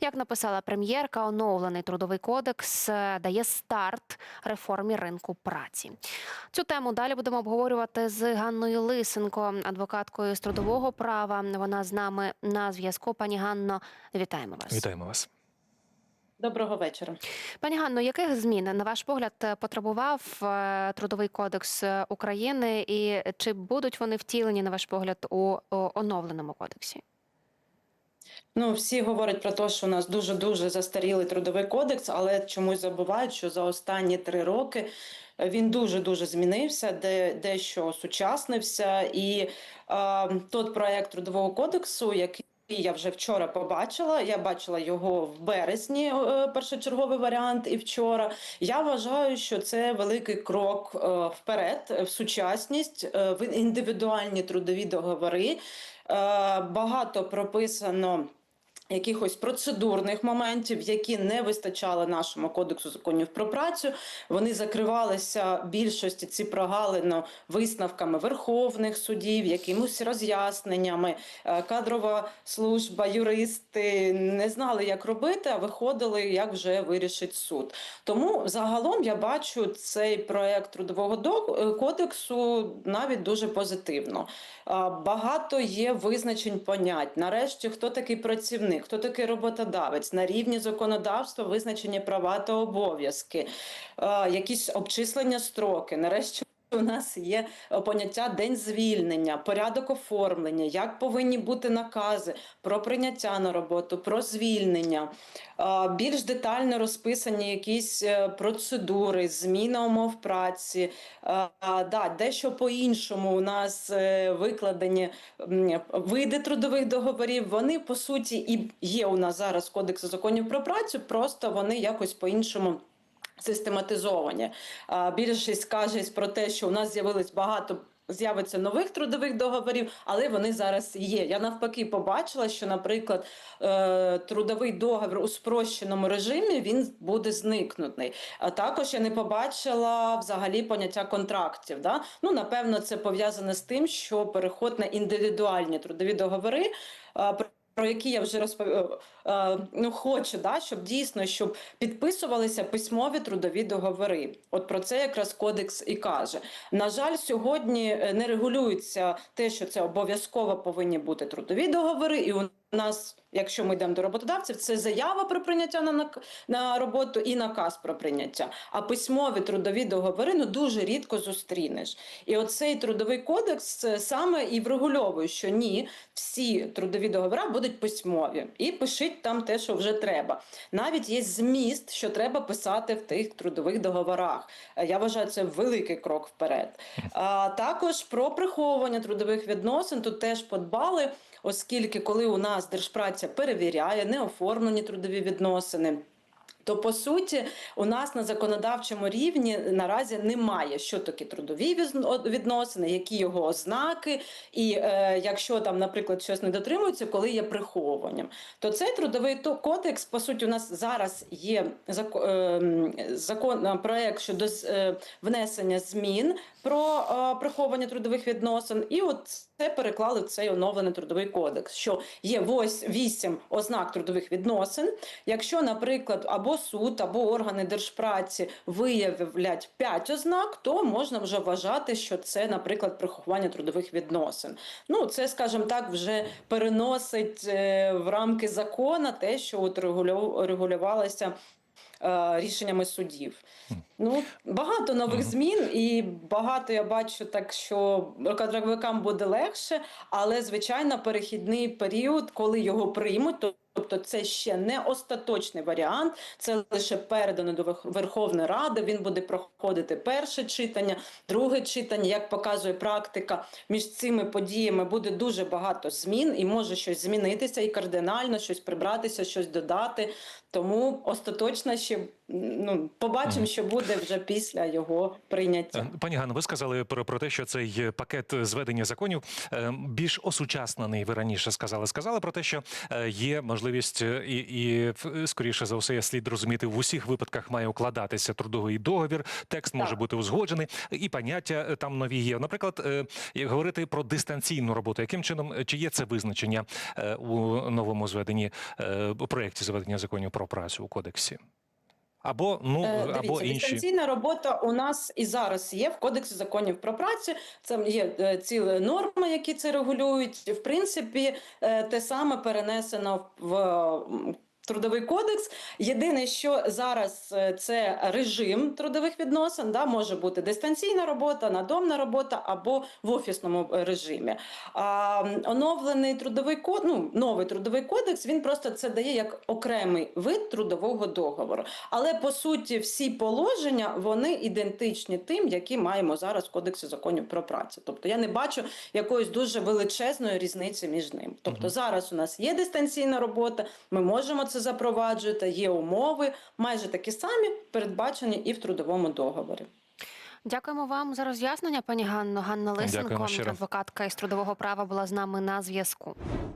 Як написала прем'єрка, оновлений трудовий кодекс е, дає старт реформі ринку праці. Цю тему далі будемо обговорювати з Ганною Лисенко, адвокаткою з трудового права. Вона з нами на зв'язку. Пані Ганно, вітаємо вас. Вітаємо вас. Доброго вечора. Пані Ганно, яких змін на ваш погляд потребував е, трудовий кодекс е, України, і чи будуть вони втілені на ваш погляд у оновленому кодексі? Ну, всі говорять про те, що у нас дуже дуже застарілий трудовий кодекс, але чомусь забувають, що за останні три роки він дуже дуже змінився, де дещо осучаснився. І е, тот проект трудового кодексу, який я вже вчора побачила. Я бачила його в березні, е, першочерговий варіант, і вчора. Я вважаю, що це великий крок е, вперед в сучасність, е, в індивідуальні трудові договори. Е, Багато прописано. Якихось процедурних моментів, які не вистачали нашому кодексу законів про працю, вони закривалися більшості ці прогалини висновками верховних судів, якимось роз'ясненнями. Е, Кадрова служба, юристи не знали, як робити, а виходили, як вже вирішить суд. Тому загалом я бачу цей проект трудового до- е, кодексу навіть дуже позитивно. Багато є визначень понять. Нарешті, хто такий працівник, хто такий роботодавець на рівні законодавства, визначені права та обов'язки, якісь обчислення строки. Нарешті. У нас є е, поняття день звільнення, порядок оформлення, як повинні бути накази про прийняття на роботу, про звільнення. Більш детально розписані якісь е, процедури, зміна умов праці. Да, дещо по-іншому у нас е, викладені види трудових договорів. Вони по суті і є у нас зараз кодекс законів про працю, просто вони якось по-іншому. Систематизовані. Більшість каже про те, що у нас з'явилось багато. З'явиться нових трудових договорів, але вони зараз є. Я навпаки побачила, що, наприклад, е, трудовий договір у спрощеному режимі він буде зникнутий. А також я не побачила взагалі поняття контрактів. Да? Ну, напевно, це пов'язане з тим, що переход на індивідуальні трудові договори. Е, про які я вже розповів, ну хочу, да, щоб дійсно щоб підписувалися письмові трудові договори. От про це якраз кодекс і каже. На жаль, сьогодні е, не регулюється те, що це обов'язково повинні бути трудові договори, і у нас, якщо ми йдемо до роботодавців, це заява про прийняття на на роботу і наказ про прийняття. А письмові трудові договори ну дуже рідко зустрінеш. І оцей трудовий кодекс е, саме і врегульовує, що ні, всі трудові договори будуть письмові, і пишіть там те, що вже треба. Навіть є зміст, що треба писати в тих трудових договорах. Е, Я вважаю, це великий крок вперед. А також про приховування трудових відносин тут теж подбали, оскільки коли у нас держпраця перевіряє неоформлені трудові відносини. То по суті, у нас на законодавчому рівні наразі немає, що такі трудові відносини, які його ознаки, і е, якщо там, наприклад, щось не дотримується, коли є приховуванням, то цей трудовий кодекс, по суті, у нас зараз є е, закон е, проект щодо е, внесення змін про е, приховування трудових відносин, і от це переклали в цей оновлений трудовий кодекс. Що є ось вісім ознак трудових відносин. Якщо, наприклад, або суд, або органи держпраці виявлять п'ять ознак, то можна вже вважати, що це, наприклад, приховування трудових відносин. Ну, це, скажімо так, вже переносить е, в рамки закона те, що от регулю- регулювалося. е, Рішеннями судів. Ну, багато нових змін, і багато я бачу так, що кадровикам буде легше, але звичайно, перехідний період, коли його приймуть, то Тобто це ще не остаточний варіант, це лише передано до Верховної Ради. Він буде проходити перше читання, друге читання. Як показує практика, між цими подіями буде дуже багато змін, і може щось змінитися, і кардинально щось прибратися, щось додати. Тому остаточно ще ну побачимо, що буде вже після його прийняття. Е, Пані Ганно, ви сказали про, про те, що цей пакет зведення законів е, більш осучаснений. Ви раніше сказали. Сказали про те, що е, є можливість можливість е, і, і скоріше за все, я слід розуміти, в усіх випадках має укладатися трудовий договір. Текст може бути узгоджений, і поняття е, там нові є. Наприклад, е, як говорити про дистанційну роботу, яким чином е, чи є це визначення е, у новому зведенні е, у проєкті зведення законів про працю у кодексі? Або ну Е, або інші дистанційна робота у нас і зараз є в Кодексі законів про працю. Це є е, цілі норми, які це регулюють. В принципі, е, те саме перенесено в м, Трудовий кодекс. Єдине, що зараз е, це режим трудових відносин, да, може бути дистанційна робота, надомна робота або в офісному е, режимі. А оновлений трудовий код, ну, новий трудовий кодекс, він просто це дає як окремий вид трудового договору. Але по суті, всі положення вони ідентичні тим, які маємо зараз в Кодексі законів про працю. Тобто я не бачу якоїсь дуже величезної різниці між ними. Тобто зараз у нас є дистанційна робота, ми можемо це запроваджувати, є умови, майже такі самі передбачені і в трудовому договорі. Дякуємо вам за роз'яснення, пані Ганно. Ганна Лисенко, адвокатка із трудового права, була з нами на зв'язку.